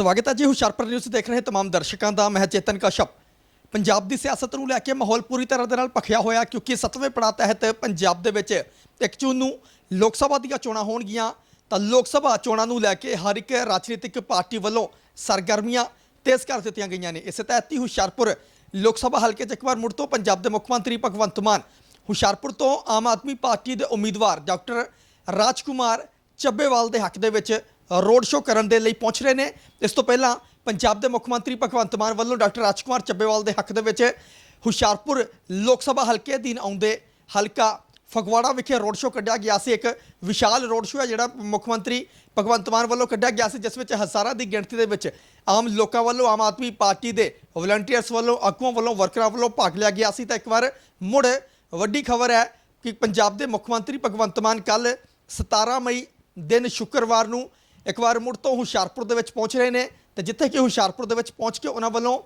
ਸਵਾਗਤ ਹੈ ਜੀ। ਹੁਸ਼ਿਆਰਪੁਰ ਨਿਊਜ਼ ਦੇਖ ਰਹੇ ਤਮਾਮ ਦਰਸ਼ਕਾਂ ਦਾ। ਮੈਂ ਚੇਤਨ ਕਸ਼ਪ। ਪੰਜਾਬ ਦੀ ਸਿਆਸਤ ਨੂੰ ਲੈ ਕੇ ਮਾਹੌਲ ਪੂਰੀ ਤਰ੍ਹਾਂ ਦੇ ਨਾਲ ਭਖਿਆ ਹੋਇਆ, ਕਿਉਂਕਿ 7ਵੇਂ ਪੜਾਅ ਤਹਿਤ ਪੰਜਾਬ ਦੇ ਵਿੱਚ 1 ਜੂਨ ਨੂੰ ਲੋਕ ਸਭਾ ਦੀਆਂ ਚੋਣਾਂ ਹੋਣਗੀਆਂ। ਤਾਂ ਲੋਕ ਸਭਾ ਚੋਣਾਂ ਨੂੰ ਲੈ ਕੇ ਹਰ ਇੱਕ ਰਾਜਨੀਤਿਕ ਪਾਰਟੀ ਵੱਲੋਂ ਸਰਗਰਮੀਆਂ ਤੇਜ਼ ਕਰ ਦਿੱਤੀਆਂ ਗਈਆਂ ਨੇ। ਇਸੇ ਤਹਿਤ ਹੀ ਹੁਸ਼ਿਆਰਪੁਰ ਲੋਕ ਸਭਾ ਹਲਕੇ 'ਚ ਇੱਕ ਵਾਰ ਮੁੜ ਤੋਂ ਪੰਜਾਬ ਦੇ ਮੁੱਖ ਮੰਤਰੀ ਭਗਵੰਤ ਮਾਨ, ਹੁਸ਼ਿਆਰਪੁਰ ਤੋਂ ਆਮ ਆਦਮੀ ਪਾਰਟੀ ਦੇ ਉਮੀਦਵਾਰ ਡਾਕਟਰ ਰਾਜਕੁਮਾਰ ਚੱਬੇਵਾਲ ਦੇ ਹੱਕ ਦੇ ਵਿੱਚ ਰੋਡ ਸ਼ੋਅ ਕਰਨ ਦੇ ਲਈ ਪਹੁੰਚ ਰਹੇ ਨੇ। ਇਸ ਤੋਂ ਪਹਿਲਾਂ ਪੰਜਾਬ ਦੇ ਮੁੱਖ ਮੰਤਰੀ ਭਗਵੰਤ ਮਾਨ ਵੱਲੋਂ ਡਾਕਟਰ ਰਾਜਕੁਮਾਰ ਚੱਬੇਵਾਲ ਦੇ ਹੱਕ ਦੇ ਵਿੱਚ ਹੁਸ਼ਿਆਰਪੁਰ ਲੋਕ ਸਭਾ ਹਲਕੇ ਅਧੀਨ ਆਉਂਦੇ ਹਲਕਾ ਫਗਵਾੜਾ ਵਿਖੇ ਰੋਡ ਸ਼ੋਅ ਕੱਢਿਆ ਗਿਆ ਸੀ। ਇੱਕ ਵਿਸ਼ਾਲ ਰੋਡ ਸ਼ੋਅ ਹੈ ਜਿਹੜਾ ਮੁੱਖ ਮੰਤਰੀ ਭਗਵੰਤ ਮਾਨ ਵੱਲੋਂ ਕੱਢਿਆ ਗਿਆ ਸੀ, ਜਿਸ ਵਿੱਚ ਹਜ਼ਾਰਾਂ ਦੀ ਗਿਣਤੀ ਦੇ ਵਿੱਚ ਆਮ ਲੋਕਾਂ ਵੱਲੋਂ, ਆਮ ਆਦਮੀ ਪਾਰਟੀ ਦੇ ਵਲੰਟੀਅਰਸ ਵੱਲੋਂ, ਆਗੂਆਂ ਵੱਲੋਂ, ਵਰਕਰਾਂ ਵੱਲੋਂ ਭਾਗ ਲਿਆ ਗਿਆ ਸੀ। ਤਾਂ ਇੱਕ ਵਾਰ ਮੁੜ ਵੱਡੀ ਖਬਰ ਹੈ ਕਿ ਪੰਜਾਬ ਦੇ ਮੁੱਖ ਮੰਤਰੀ ਭਗਵੰਤ ਮਾਨ ਕੱਲ 17 ਮਈ ਦਿਨ ਸ਼ੁੱਕਰਵਾਰ ਨੂੰ ਇੱਕ ਵਾਰ ਮੁੜ ਤੋਂ ਹੁਸ਼ਿਆਰਪੁਰ ਦੇ ਵਿੱਚ ਪਹੁੰਚ ਰਹੇ ਨੇ ਤੇ ਜਿੱਥੇ ਕਿ ਹੁਸ਼ਿਆਰਪੁਰ ਦੇ ਵਿੱਚ ਪਹੁੰਚ ਕੇ ਉਹਨਾਂ ਵੱਲੋਂ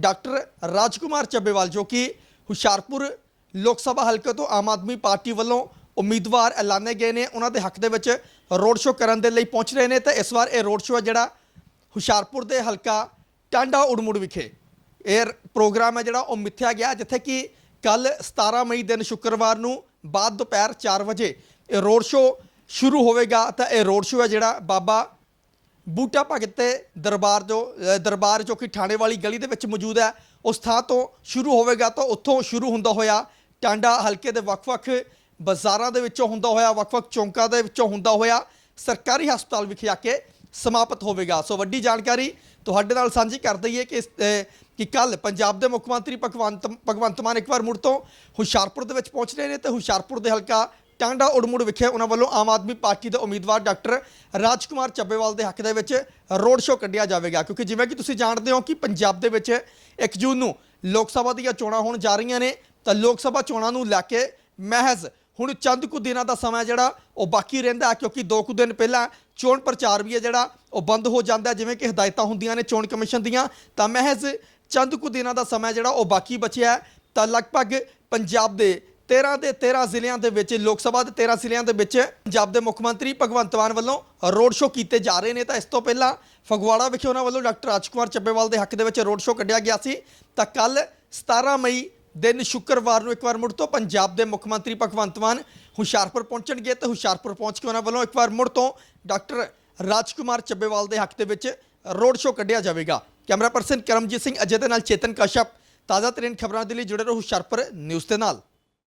ਡਾਕਟਰ ਰਾਜਕੁਮਾਰ ਚੱਬੇਵਾਲ ਜੋ ਕਿ ਹੁਸ਼ਿਆਰਪੁਰ ਲੋਕ ਸਭਾ ਹਲਕੇ ਤੋਂ ਆਮ ਆਦਮੀ ਪਾਰਟੀ ਵੱਲੋਂ ਉਮੀਦਵਾਰ ਐਲਾਨੇ ਗਏ ਨੇ, ਉਹਨਾਂ ਦੇ ਹੱਕ ਦੇ ਵਿੱਚ ਰੋਡ ਸ਼ੋਅ ਕਰਨ ਦੇ ਲਈ ਪਹੁੰਚ ਰਹੇ ਨੇ ਤੇ ਇਸ ਵਾਰ ਇਹ ਰੋਡ ਸ਼ੋਅ ਹੈ ਜਿਹੜਾ ਹੁਸ਼ਿਆਰਪੁਰ ਦੇ ਹਲਕਾ ਟਾਂਡਾ ਉੜਮੁੜ ਵਿਖੇ। ਇਹ ਪ੍ਰੋਗਰਾਮ ਹੈ ਜਿਹੜਾ ਉਹ ਮਿੱਥਿਆ ਗਿਆ, ਜਿੱਥੇ ਕਿ ਕੱਲ 17 ਮਈ ਦਿਨ ਸ਼ੁੱਕਰਵਾਰ ਨੂੰ ਬਾਅਦ ਦੁਪਹਿਰ 4 ਵਜੇ ਇਹ ਰੋਡ ਸ਼ੋਅ ਸ਼ੁਰੂ ਹੋਵੇਗਾ ਤਾਂ ਇਹ ਰੋਡ ਸ਼ੋਅ ਹੈ ਜਿਹੜਾ ਬਾਬਾ ਬੂਟਾ ਭਗਤ ਤੇ ਦਰਬਾਰ ਜੋ ਦਰਬਾਰ ਜੋ ਕਿ ਥਾਣੇ ਵਾਲੀ ਗਲੀ ਦੇ ਵਿੱਚ ਮੌਜੂਦ ਹੈ ਉਸ ਥਾਂ ਤੋਂ ਸ਼ੁਰੂ ਹੋਵੇਗਾ ਤਾਂ ਉੱਥੋਂ ਸ਼ੁਰੂ ਹੁੰਦਾ ਹੋਇਆ ਟਾਂਡਾ ਹਲਕੇ ਦੇ ਵੱਖ-ਵੱਖ ਬਾਜ਼ਾਰਾਂ ਦੇ ਵਿੱਚੋਂ ਹੁੰਦਾ ਹੋਇਆ ਵੱਖ-ਵੱਖ ਚੌਂਕਾਂ ਦੇ ਵਿੱਚੋਂ ਹੁੰਦਾ ਹੋਇਆ ਸਰਕਾਰੀ ਹਸਪਤਾਲ ਵਿਖੇ ਆ ਕੇ ਸਮਾਪਤ ਹੋਵੇਗਾ। ਸੋ ਵੱਡੀ ਜਾਣਕਾਰੀ ਤੁਹਾਡੇ ਨਾਲ ਸਾਂਝੀ ਕਰ ਦਈਏ ਕਿ ਇਸ, ਕਿ ਕੱਲ ਪੰਜਾਬ ਦੇ ਮੁੱਖ ਮੰਤਰੀ ਭਗਵੰਤ ਭਗਵੰਤ ਮਾਨ ਇੱਕ ਵਾਰ ਮੁੜ ਤੋਂ ਹੁਸ਼ਿਆਰਪੁਰ ਦੇ ਵਿੱਚ ਪਹੁੰਚ ਰਹੇ ਨੇ ਤੇ ਹੁਸ਼ਿਆਰਪੁਰ ਦੇ ਹਲਕਾ ਟਾਂਡਾ ਉੜਮੁੜ ਵਿਖੇ ਉਹਨਾਂ ਵੱਲੋਂ ਆਮ ਆਦਮੀ ਪਾਰਟੀ ਦੇ ਉਮੀਦਵਾਰ ਡਾਕਟਰ ਰਾਜਕੁਮਾਰ ਚੱਬੇਵਾਲ ਦੇ ਹੱਕ ਦੇ ਵਿੱਚ ਰੋਡ ਸ਼ੋਅ ਕੱਢਿਆ ਜਾਵੇਗਾ। ਕਿਉਂਕਿ ਜਿਵੇਂ ਕਿ ਤੁਸੀਂ ਜਾਣਦੇ ਹੋ ਕਿ ਪੰਜਾਬ ਦੇ ਵਿੱਚ 1 ਜੂਨ ਨੂੰ ਲੋਕ ਸਭਾ ਦੀਆਂ ਚੋਣਾਂ ਹੋਣ ਜਾ ਰਹੀਆਂ ਨੇ, ਤਾਂ ਲੋਕ ਸਭਾ ਚੋਣਾਂ ਨੂੰ ਲੈ ਕੇ ਮਹਿਜ਼ ਹੁਣ ਚੰਦ ਕੁ ਦਿਨਾਂ ਦਾ ਸਮਾਂ ਜਿਹੜਾ, ਉਹ ਬਾਕੀ ਰਹਿੰਦਾ ਕਿਉਂਕਿ ਦੋ ਕੁ ਦਿਨ ਪਹਿਲਾਂ ਚੋਣ ਪ੍ਰਚਾਰ ਵੀ ਹੈ ਜਿਹੜਾ, ਉਹ ਬੰਦ ਹੋ ਜਾਂਦਾ ਜਿਵੇਂ ਕਿ ਹਦਾਇਤਾਂ ਹੁੰਦੀਆਂ ਨੇ ਚੋਣ ਕਮਿਸ਼ਨ ਦੀਆਂ, ਤਾਂ ਮਹਿਜ਼ ਚੰਦ ਕੁ ਦਿਨਾਂ ਦਾ ਸਮਾਂ ਜਿਹੜਾ, ਉਹ ਬਾਕੀ ਬਚਿਆ ਤਾਂ ਲਗਭਗ ਪੰਜਾਬ ਦੇ 13 ਦੇ 13 ਜ਼ਿਲ੍ਹਿਆਂ ਦੇ ਵਿੱਚ, ਲੋਕ ਸਭਾ ਦੇ 13 ਜ਼ਿਲ੍ਹਿਆਂ ਦੇ ਵਿੱਚ ਪੰਜਾਬ ਦੇ ਮੁੱਖ ਮੰਤਰੀ ਭਗਵੰਤ ਮਾਨ ਵੱਲੋਂ ਰੋਡ ਸ਼ੋਅ ਕੀਤੇ ਜਾ ਰਹੇ ਨੇ। ਤਾਂ ਇਸ ਤੋਂ ਪਹਿਲਾਂ ਫਗਵਾੜਾ ਵਿਖੇ ਉਹਨਾਂ ਵੱਲੋਂ ਡਾਕਟਰ ਰਾਜਕੁਮਾਰ ਚੱਬੇਵਾਲ ਦੇ ਹੱਕ ਦੇ ਵਿੱਚ ਰੋਡ ਸ਼ੋਅ ਕੱਢਿਆ ਗਿਆ ਸੀ। ਤਾਂ ਕੱਲ 17 ਮਈ ਦਿਨ ਸ਼ੁੱਕਰਵਾਰ ਨੂੰ ਇੱਕ ਵਾਰ ਮੁੜ ਤੋਂ ਪੰਜਾਬ ਦੇ ਮੁੱਖ ਮੰਤਰੀ ਭਗਵੰਤ ਮਾਨ ਹੁਸ਼ਿਆਰਪੁਰ ਪਹੁੰਚਣਗੇ। ਤੇ ਹੁਸ਼ਿਆਰਪੁਰ ਪਹੁੰਚ ਕੇ ਉਹਨਾਂ ਵੱਲੋਂ ਇੱਕ ਵਾਰ ਮੁੜ ਤੋਂ ਡਾਕਟਰ ਰਾਜਕੁਮਾਰ ਚੱਬੇਵਾਲ ਦੇ ਹੱਕ ਦੇ ਵਿੱਚ ਰੋਡ ਸ਼ੋਅ ਕੱਢਿਆ ਜਾਵੇਗਾ। ਕੈਮਰਾ ਪਰਸਨ ਕਰਮਜੀਤ ਸਿੰਘ, ਅਜੇ ਦੇ ਨਾਲ ਚੇਤਨ ਕਸ਼ਪ ਤਾਜ਼ਾ ਤਰੀਨ ਖਬਰਾਂ ਦੇ ਲਈ ਜੁੜੇ ਰਹੋ ਹੁਸ਼ਿਆਰਪੁਰ ਨਿਊਜ਼ ਦੇ ਨਾਲ।